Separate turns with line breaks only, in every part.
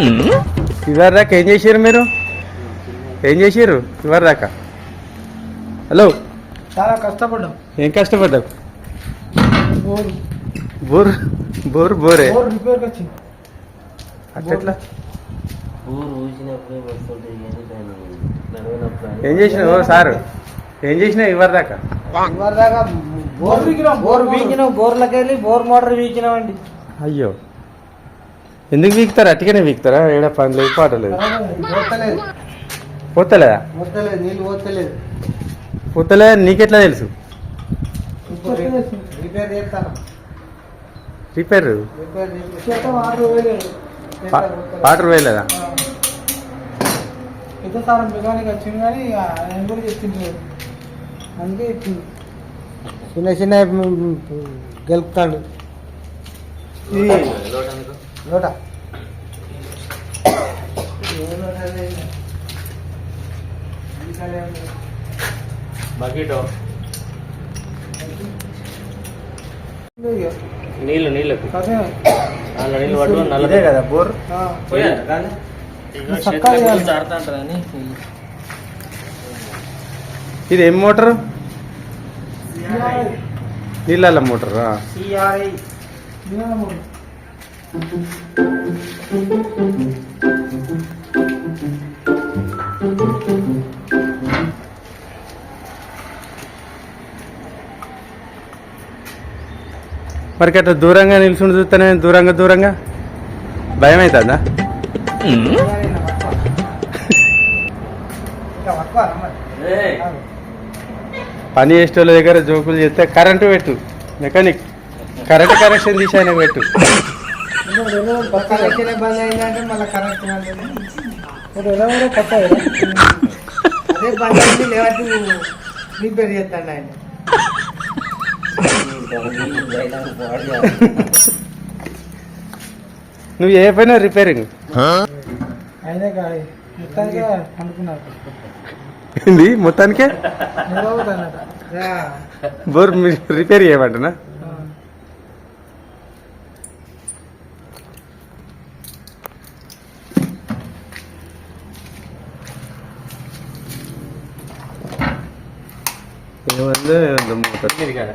ఇవరి దాకా ఏం చేసారు మీరు? ఏం చేసారు ఇవరి దాకా? హలో
చాలా కష్టపడ్డాం.
ఏం కష్టపడ్డావు?
బోర్.
బోర్? బోర్ అట్లా ఏం చేసినావు ఓ సారు? ఏం చేసినావు ఇవరి దాకా?
ఇవాళ దాకా
బోర్ వీకినాం,
బోర్
బోర్
వీకినాం బోర్లకి వెళ్ళి బోర్ మోటార్ వీకినామండి
అయ్యో. ఎందుకు వీక్తారా? అట్టిగానే వీక్తారా? ఏడా పని లేదు పాట లేదు.
పోతలేదు.
పోతలేదా?
పోతలేదు నీళ్ళు పోతలేదు.
పోతలే నీకెట్లా తెలుసు?
రిపేర్
వాటర్ వేయలేదా
మెకానిక్ వచ్చింది కానీ ఆయన కూడా అందుకే
చిన్న చిన్న గెలుపుతాడు. లోట.
బకెట్. నీళ్ళు నీళ్ళకు.
అదే
అలా నీళ్ళు పట్టుకొని నల్ల
ఇదే కదా బోర్. ఇది ఏం మోటారు? నీళ్ళ మోటార్. మరి అట్లా దూరంగా నిల్చుని చూస్తేనే దూరంగా దూరంగా భయం అవుతుందా పని చేసేటోళ్ళ దగ్గర జోకులు చేస్తే కరెంటు పెట్టు. మెకానిక్ కరెంట్ కనెక్షన్ తీసి ఆయన పెట్టు.
ఇంకా రెండు కొత్త
కనెక్షన్ బంద్ అయిందంటే మళ్ళీ కరెక్ట్
ఎలా కూడా
అదే అయింది లేవట్టు రిపేర్ చేస్తాడు ఆయన
నువ్వు ఏ పైన రిపేరింగ్?
అయినా కాదు మొత్తానికి అనుకున్నారు
ఏంది మొత్తానికే? బోర్ రిపేర్ చేయమంటున్నా ఏమందో ఏమందో మోటార్
మీది కదా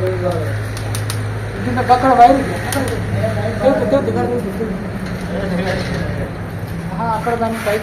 మీది
గల. ఇది కిందే పడదా
అక్కడ వైర్ తెలుసు, తెలుసు, ఇక్కడ తెలుసు, తెలుసు. ఆహా, అక్కడ దాని బయట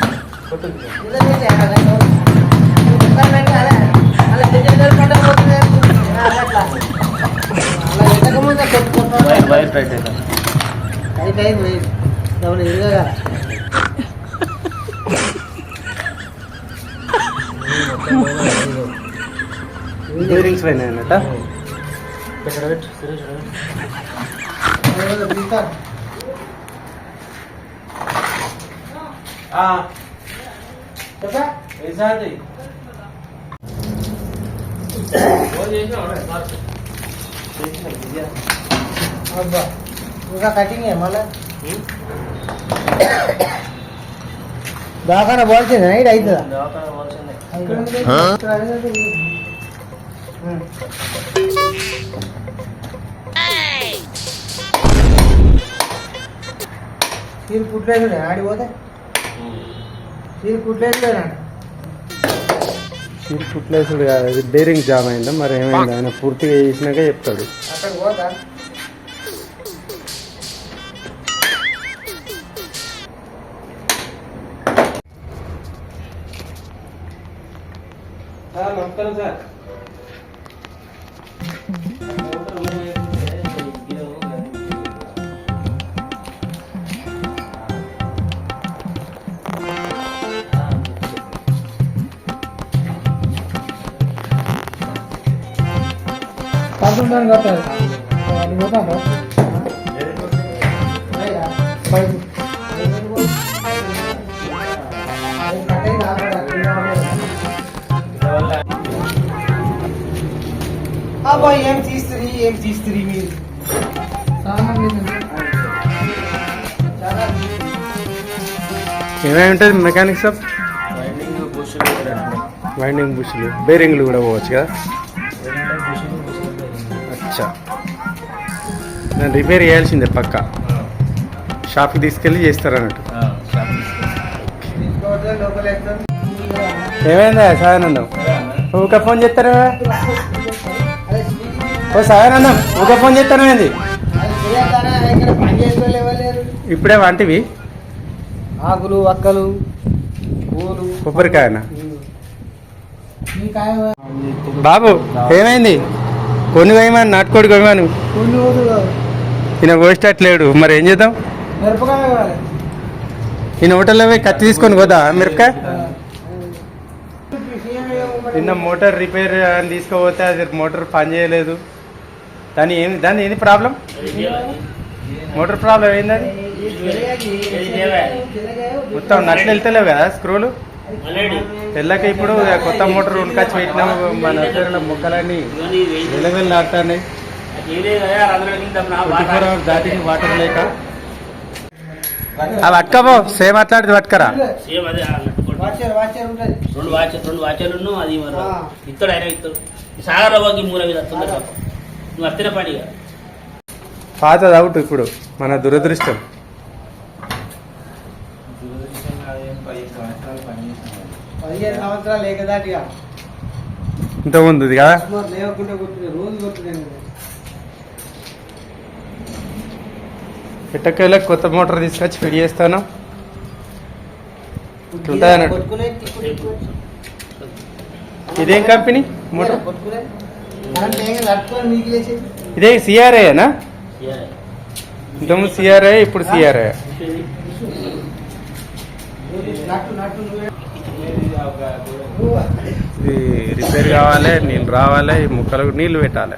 అన్నారు
ఈ- ఈ కుదారు ఉంటుంది చూస్తే, నాకు ఉంది. ఏంటి పోలే.
వైర్ వైర్ టైట్ అవుతా
బేరింగ్స్ పైన అన్నట
ఇక్కడ పెట్టు సురేష్
చెప్పా?
అబ్బా ఇంకా కటింగ్ మళ్ళా దాకా పోల్చింది నైట్ అవుతుందా
దవాఖాన పోవాల్సిందే
ఇక్కడ ఉంది. ఇక్కడ అడిగితే ఇది.
సీల్ కుట్లేదు ఆడిపోతే సీల్
కుట్లేసుడు కాదు అది బేరింగ్ జామ్ అయిందా? మరి ఏమైంది? ఆయన పూర్తిగా చేసినాక చెప్తాడు.
నమస్కారం సార్. కట్టాలి అది పోతాను పైకి
అబ్బా ఏం తీస్తుంది? ఏం తీస్తుంది మీరు
ఏమేమి ఉంటుంది mechanic shop
winding bush
winding బుష్లు బేరింగ్లు కూడా పోవచ్చు కదా. అచ్చా నేను రిపేర్ చేయాల్సిందే పక్క. షాప్కి తీసుకెళ్ళి చేస్తారన్నట్టు. ఏమైందా సాయానందం? ఊక ఫోన్ చేస్తారా? ఓ సాయానందం ఊక ఫోన్ చేస్తాను ఏంది? ఇప్పుడే వంటివి?
ఆకులు అక్కలు పూలు.
కొబ్బరికాయన?
ఆయన
బాబు ఏమైంది? కొన్ని వేయమని నాటుకోడి కొయ్యమను ఈయన కోసేటట్లేడు మరి ఏం చేద్దాం ఈయన హోటల్లో పోయి కత్తి తీసుకొని పోదా మిరపకాయ నిన్న మోటార్ రిపేర్ అని తీసుకుపోతే అది మోటార్ పని చేయలేదు దాని ఏమి దాని ఏంది ప్రాబ్లం మోటార్ ప్రాబ్లం ఏందని మొత్తం నట్లు వెళ్తలేవు కదా స్క్రూలు తెల్లక ఇప్పుడు కొత్త మోటార్ ఉనకొచ్చి పెట్టినాము మన దగ్గర మొక్కలన్నీ వెలవెలు నాటుతున్నాయి. ట్వంటీ ఫోర్ అవర్స్ దాటికి వాటర్ లేక. అవి అక్కబో సేమ్ అట్లాంటిది పట్టుకరా.
సేమ్ అదే ఆ నట్టుకోడు.
వాచర్
రెండు వాచ్ రెండు వాచర్లు అది. ఇస్తాడు ఆయన ఇస్తాడు సాగర్ రవ్వకి మూల మీద వస్తుంది నువ్వు అత్తిన పడిగా
పాతది అవుట్ ఇప్పుడు మన దురదృష్టం.
పదిహేను సంవత్సరాలు ఏకదాటిగా.
ఇంత ఉంది కదా?
లేవకుండా రోజు
కొత్త మోటార్ తీసుకొచ్చి ఫిట్ చేస్తాను. ఇదేం కంపెనీ? మోటార్? ఇదే సిఆర్ఐనా ఇంతకుముందు సిఆర్ఐ ఇప్పుడు సిఆర్ఐ ఇది రిపేర్ కావాలి నీళ్ళు రావాలి ఈ ముక్కలకు నీళ్ళు పెట్టాలి.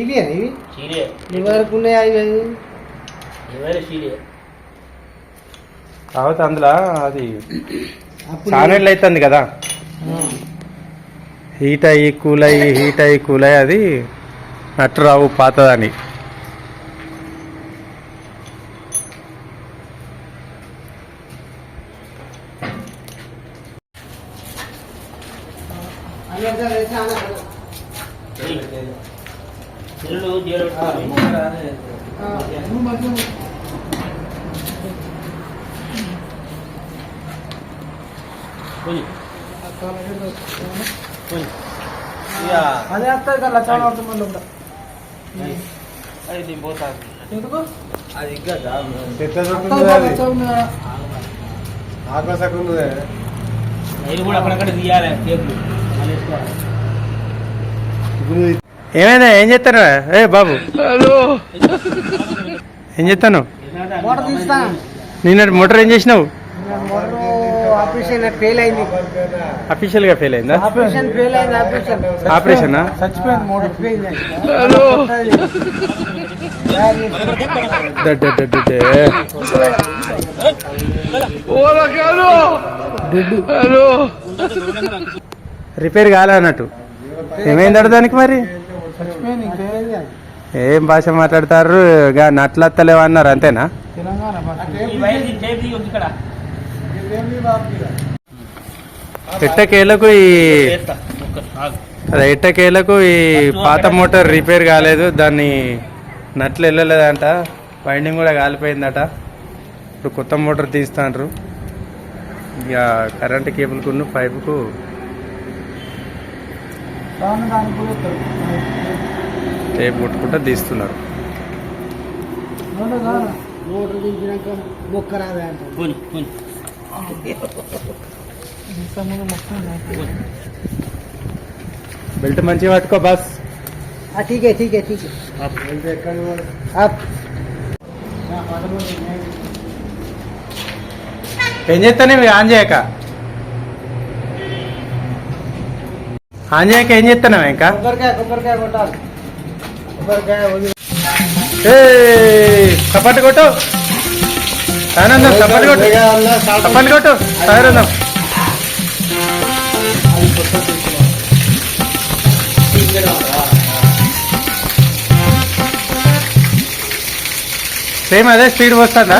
ఇవి ఇవి?
సీరియే
నీ వరకు ఉన్నాయి అవి అవి.
ఎవరే సీరియే
కాకపోతే అందులో అది చానెళ్ళు అవుతుంది కదా. హీట్ అయ్యి కూల్ అయ్యి హీట్ అయ్యి కూల్ అయ్యి అది నట్టు రావు పాతదని.
అన్నీ ఒకసారి వేసి ఆన-
ఇల్లు జీరో
ఆ,
నువ్వు మధ్య అదే లక్షణ పడుతుంది మళ్ళీ కూడా
అక్కడక్కడ తీయాలి.
ఏమైందా? ఏం చేస్తాను? ఏ బాబు. ఏం చేస్తాను? నిన్న మోటార్ ఏం చేసినావు?
మోటార్ ఆపరేషన్ ఫెయిల్ అయింది.
అఫీషియల్గా ఫెయిల్ అయిందా?
ఆపరేషన్ ఫెయిల్ అయింది ఆపరేషన్.
ఆపరేషనా
చచ్చిపోయింది
దడ్. రిపేర్ కాలే అన్నట్టు. ఏమైందట దానికి మరి? ఏం భాష మాట్లాడతారు? ఇక నట్లత్తలేవు అన్నారు అంతేనా ఎట్టకేలకు ఈ. అదే ఎట్టకేలకు ఈ పాత మోటార్ రిపేర్ కాలేదు దాన్ని నట్లు వెళ్ళలేదంట వైండింగ్ కూడా కాలిపోయిందట ఇప్పుడు కొత్త మోటార్ తీస్తాండ్రు ఇక కరెంట్ కేబుల్కున్న పైపుకు టేప్ కొట్టుకుంటూ తీస్తున్నారు
నూనె కాదు.
మోటార్ దించినాక మొక్క రాదే
బెల్ట్ మంచి పట్టుకో బస్.
ఠీకే ఠీకే ఠీకే
ఏం చేస్తానే ఆన్ చేయక ఆన్ చేయక ఏం చేస్తానా ఇంకా?
కొబ్బరికాయ కొబ్బరికాయ కొట్టాలి. కొబ్బరికాయ
కపాటు కొట్టు. సానందం చప్పట్లు కొట్టు చప్పట్లు కొట్టు
తీసుకురావాలి.
సేమ్ అదే స్పీడ్ వస్తుందా